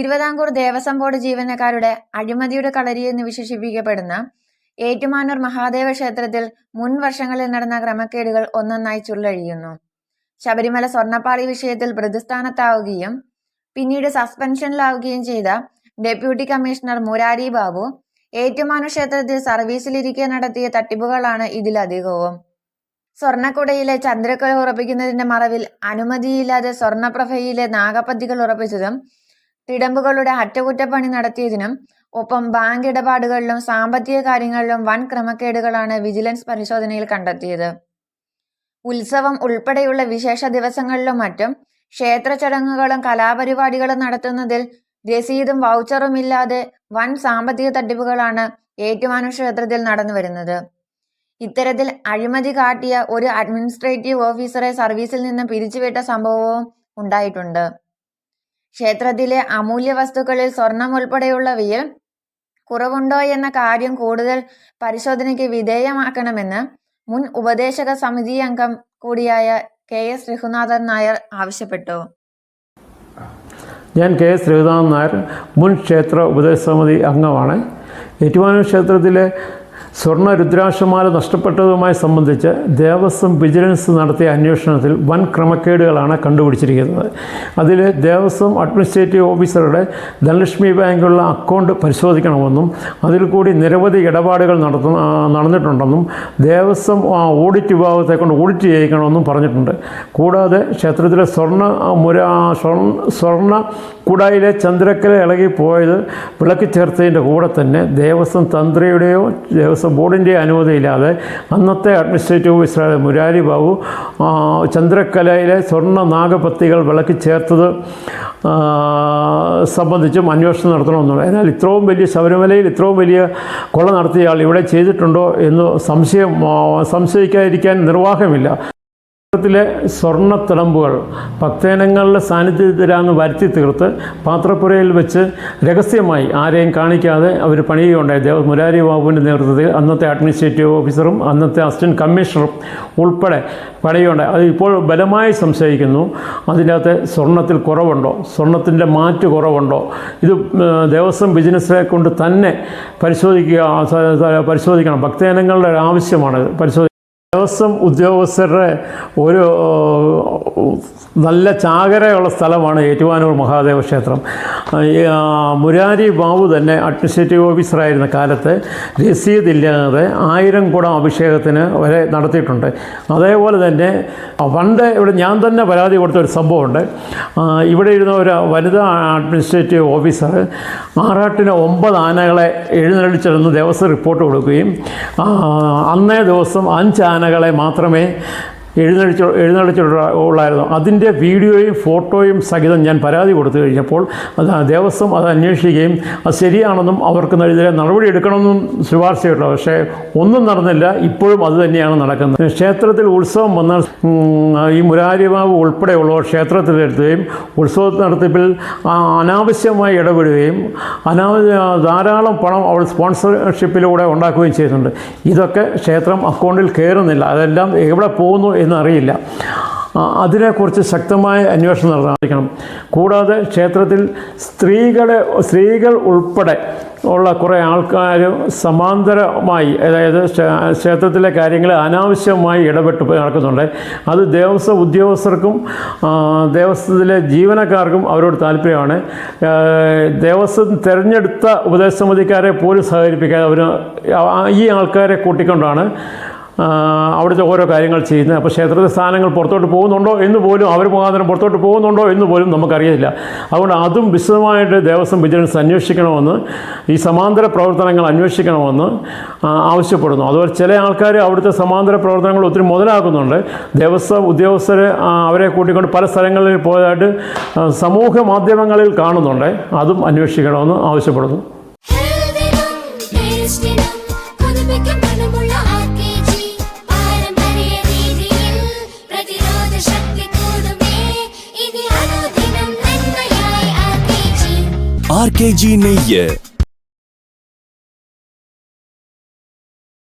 Thiruvithamkoor Devaswom board ജീവനക്കാരുടെ അഴിമതിയുടെ കളരി എന്ന് വിശേഷിപ്പിക്കപ്പെടുന്ന ഏറ്റുമാനൂർ മഹാദേവ ക്ഷേത്രത്തിൽ മുൻ വർഷങ്ങളിൽ നടന്ന ക്രമക്കേടുകൾ ഒന്നൊന്നായി ചുരുളഴിയുന്നു. ശബരിമല സ്വർണപ്പാളി വിഷയത്തിൽ പ്രതിസ്ഥാനത്താവുകയും പിന്നീട് സസ്പെൻഷനിലാവുകയും ചെയ്ത ഡെപ്യൂട്ടി കമ്മീഷണർ മുരാരി ബാബു ഏറ്റുമാനൂർ ക്ഷേത്രത്തിൽ സർവീസിലിരിക്കെ നടത്തിയ തട്ടിപ്പുകളാണ് ഇതിലധികവും സ്വർണക്കുടയിലെ ചന്ദ്രക്കല ഉറപ്പിക്കുന്നതിന്റെ മറവിൽ അനുമതിയില്ലാതെ സ്വർണപ്രഭയിലെ നാഗപ്പതികൾ ഉറപ്പിച്ചതും തിടമ്പുകളുടെ അറ്റകുറ്റപ്പണി നടത്തിയതിനും ഒപ്പം ബാങ്ക് ഇടപാടുകളിലും സാമ്പത്തിക കാര്യങ്ങളിലും വൻ ക്രമക്കേടുകളാണ് വിജിലൻസ് പരിശോധനയിൽ കണ്ടെത്തിയത്. ഉത്സവം ഉൾപ്പെടെയുള്ള വിശേഷ ദിവസങ്ങളിലും മറ്റും ക്ഷേത്ര ചടങ്ങുകളും കലാപരിപാടികളും നടത്തുന്നതിൽ രസീതും വൗച്ചറും ഇല്ലാതെ വൻ സാമ്പത്തിക തട്ടിപ്പുകളാണ് ഏറ്റുമാനൂർ ക്ഷേത്രത്തിൽ നടന്നു വരുന്നത്. ഇത്തരത്തിൽ അഴിമതി കാട്ടിയ ഒരു അഡ്മിനിസ്ട്രേറ്റീവ് ഓഫീസറെ സർവീസിൽ നിന്ന് പിരിച്ചുവിട്ട സംഭവവും ഉണ്ടായിട്ടുണ്ട്. ക്ഷേത്രത്തിലെ അമൂല്യ വസ്തുക്കളിൽ സ്വർണം ഉൾപ്പെടെയുള്ളവയിൽ കുറവുണ്ടോ എന്ന കാര്യം കൂടുതൽ പരിശോധനയ്ക്ക് വിധേയമാക്കണമെന്ന് മുൻ ഉപദേശക സമിതി അംഗം കൂടിയായ കെ എസ് രഘുനാഥൻ നായർ ആവശ്യപ്പെട്ടു. ഞാൻ കെ എസ് രഘുനാഥൻ നായർ മുൻ ക്ഷേത്ര ഉപദേശ സമിതി അംഗമാണ്. ഏറ്റുമാനൂർ ക്ഷേത്രത്തിലെ സ്വർണ രുദ്രാക്ഷമാല നഷ്ടപ്പെട്ടതുമായി സംബന്ധിച്ച് ദേവസ്വം വിജിലൻസ് നടത്തിയ അന്വേഷണത്തിൽ വൻ ക്രമക്കേടുകളാണ് കണ്ടുപിടിച്ചിരിക്കുന്നത്. അതിൽ ദേവസ്വം അഡ്മിനിസ്ട്രേറ്റീവ് ഓഫീസറുടെ ധനലക്ഷ്മി ബാങ്കിലുള്ള അക്കൗണ്ട് പരിശോധിക്കണമെന്നും അതിൽ കൂടി നിരവധി ഇടപാടുകൾ നടത്തു നടന്നിട്ടുണ്ടെന്നും ദേവസ്വം ഓഡിറ്റ് വിഭാഗത്തെ കൊണ്ട് ഓഡിറ്റ് ചെയ്യിക്കണമെന്നും പറഞ്ഞിട്ടുണ്ട്. കൂടാതെ ക്ഷേത്രത്തിലെ സ്വർണ മുര സ്വർണ കുടായിലെ ചന്ദ്രക്കല ഇളകിപ്പോയത് വിളക്ക് ചേർത്തതിന്റെ കൂടെ തന്നെ ദേവസ്വം തന്ത്രിയുടെയോ ദേവസ്വം ബോർഡിന്റെയോ അനുമതിയില്ലാതെ അന്നത്തെ അഡ്മിനിസ്ട്രേറ്റീവ് ഓഫീസറായ മുരാരി ബാബു ചന്ദ്രക്കലയിലെ സ്വർണ നാഗപത്തികൾ വിളക്കി ചേർത്തത് സംബന്ധിച്ചും അന്വേഷണം നടത്തണമെന്നുള്ളത് എന്നാൽ ഇത്രയും വലിയ ശബരിമലയിൽ ഇത്രയും വലിയ കൊള്ള നടത്തിയ ആൾ ഇവിടെ ചെയ്തിട്ടുണ്ടോ എന്ന് സംശയം സംശയിക്കാതിരിക്കാൻ നിർവാഹമില്ല. ക്ഷേത്രത്തിലെ സ്വർണത്തിളമ്പുകൾ ഭക്തജനങ്ങളുടെ സാന്നിധ്യത്തിലാന്ന് വരുത്തി തീർത്ത് പാത്രപ്പുരയിൽ വെച്ച് രഹസ്യമായി ആരെയും കാണിക്കാതെ അവർ പണിയുകയുണ്ടായി. ദേവ മുരാരി ബാബുവിന്റെ നേതൃത്വത്തിൽ അന്നത്തെ അഡ്മിനിസ്ട്രേറ്റീവ് ഓഫീസറും അന്നത്തെ അസിസ്റ്റന്റ് കമ്മീഷണറും ഉൾപ്പെടെ പണിയുണ്ടായി. അത് ഇപ്പോൾ ബലമായി സംശയിക്കുന്നു. അതിനകത്ത് സ്വർണത്തിൽ കുറവുണ്ടോ? സ്വർണത്തിന്റെ മാറ്റ് കുറവുണ്ടോ? ഇത് ദേവസ്വം ബിസിനസ്സിനെ കൊണ്ട് തന്നെ പരിശോധിക്കുക പരിശോധിക്കണം. ഭക്തജനങ്ങളുടെ ആവശ്യമാണ് പരിശോധിക്കുക ദേവസ്വം ഉദ്യോഗസ്ഥരുടെ ഒരു നല്ല ചാകരയുള്ള സ്ഥലമാണ് ഏറ്റുവാനൂർ മഹാദേവ ക്ഷേത്രം. മുരാരി ബാബു തന്നെ അഡ്മിനിസ്ട്രേറ്റീവ് ഓഫീസറായിരുന്ന കാലത്ത് രസീതില്ലാതെ ആയിരം കുടം അഭിഷേകത്തിന് വരെ നടത്തിയിട്ടുണ്ട്. അതേപോലെ തന്നെ പണ്ട് ഇവിടെ ഞാൻ തന്നെ പരാതി കൊടുത്ത ഒരു സംഭവമുണ്ട്. ഇവിടെ ഇരുന്ന ഒരു വനിതാ അഡ്മിനിസ്ട്രേറ്റീവ് ഓഫീസർ ആറാട്ടിന് ഒമ്പത് ആനകളെ എഴുന്നള്ളിച്ചിരുന്ന് ദേവസ്വം റിപ്പോർട്ട് കൊടുക്കുകയും അന്നേ ദിവസം അഞ്ച് ആനകളെ മാത്രമേ എഴുന്നള്ളിച്ചു ഉള്ളായിരുന്നു അതിന്റെ വീഡിയോയും ഫോട്ടോയും സഹിതം ഞാൻ പരാതി കൊടുത്തു കഴിഞ്ഞപ്പോൾ അത് ദേവസ്വം അത് അന്വേഷിക്കുകയും അത് ശരിയാണെന്നും അവർക്ക് എതിരെ നടപടി എടുക്കണമെന്നും ശുപാർശ ചെയ്തിട്ടുള്ളൂ പക്ഷേ ഒന്നും നടന്നില്ല. ഇപ്പോഴും അത് തന്നെയാണ് നടക്കുന്നത്. ക്ഷേത്രത്തിൽ ഉത്സവം വന്നാൽ ഈ മുരാരിമാവ് ഉൾപ്പെടെയുള്ളവർ ക്ഷേത്രത്തിലെത്തുകയും ഉത്സവ നടത്തിപ്പിൽ അനാവശ്യമായി ഇടപെടുകയും അനാവശ്യ ധാരാളം പണം അവൾ സ്പോൺസർഷിപ്പിലൂടെ ഉണ്ടാക്കുകയും ചെയ്യുന്നുണ്ട്. ഇതൊക്കെ ക്ഷേത്രം അക്കൗണ്ടിൽ കയറുന്നില്ല. അതെല്ലാം എവിടെ പോകുന്നു എന്നറിയില്ല. അതിനെക്കുറിച്ച് ശക്തമായ അന്വേഷണം നടത്തണം കൂടാതെ ക്ഷേത്രത്തിൽ സ്ത്രീകളെ സ്ത്രീകൾ ഉൾപ്പെടെ ഉള്ള കുറേ ആൾക്കാർ സമാന്തരമായി അതായത് ക്ഷേത്രത്തിലെ കാര്യങ്ങൾ അനാവശ്യമായി ഇടപെട്ട് നടക്കുന്നുണ്ട്. അത് ദേവസ്വം ഉദ്യോഗസ്ഥർക്കും ദേവസ്വത്തിലെ ജീവനക്കാർക്കും അവരോട് താല്പര്യമാണ്. ദേവസ്വം തിരഞ്ഞെടുത്ത ഉപദേശ സമിതിക്കാരെ പോലും സഹകരിപ്പിക്കാതെ അവർ ഈ ആൾക്കാരെ കൂട്ടിക്കൊണ്ടാണ് അവിടുത്തെ ഓരോ കാര്യങ്ങൾ ചെയ്യുന്നത്. അപ്പോൾ ക്ഷേത്രത്തിലെ സ്ഥാനങ്ങൾ പുറത്തോട്ട് പോകുന്നുണ്ടോ എന്ന് പോലും അവർ മുഖാന്തരം പുറത്തോട്ട് പോകുന്നുണ്ടോ എന്ന് പോലും നമുക്കറിയില്ല അതുകൊണ്ട് അതും വിശദമായിട്ട് ദേവസ്വം വിജിലൻസ് അന്വേഷിക്കണമെന്ന് ഈ സമാന്തര പ്രവർത്തനങ്ങൾ അന്വേഷിക്കണമെന്ന് ആവശ്യപ്പെടുന്നു. അതുപോലെ ചില ആൾക്കാർ അവിടുത്തെ സമാന്തര പ്രവർത്തനങ്ങൾ ഒത്തിരി മുതലാക്കുന്നുണ്ട്. ദേവസ്വം ഉദ്യോഗസ്ഥരെ അവരെ കൂട്ടിക്കൊണ്ട് പല സ്ഥലങ്ങളിൽ പോയതായിട്ട് സമൂഹ മാധ്യമങ്ങളിൽ കാണുന്നുണ്ട്. അതും അന്വേഷിക്കണമെന്ന് ആവശ്യപ്പെടുന്നു. आर के जी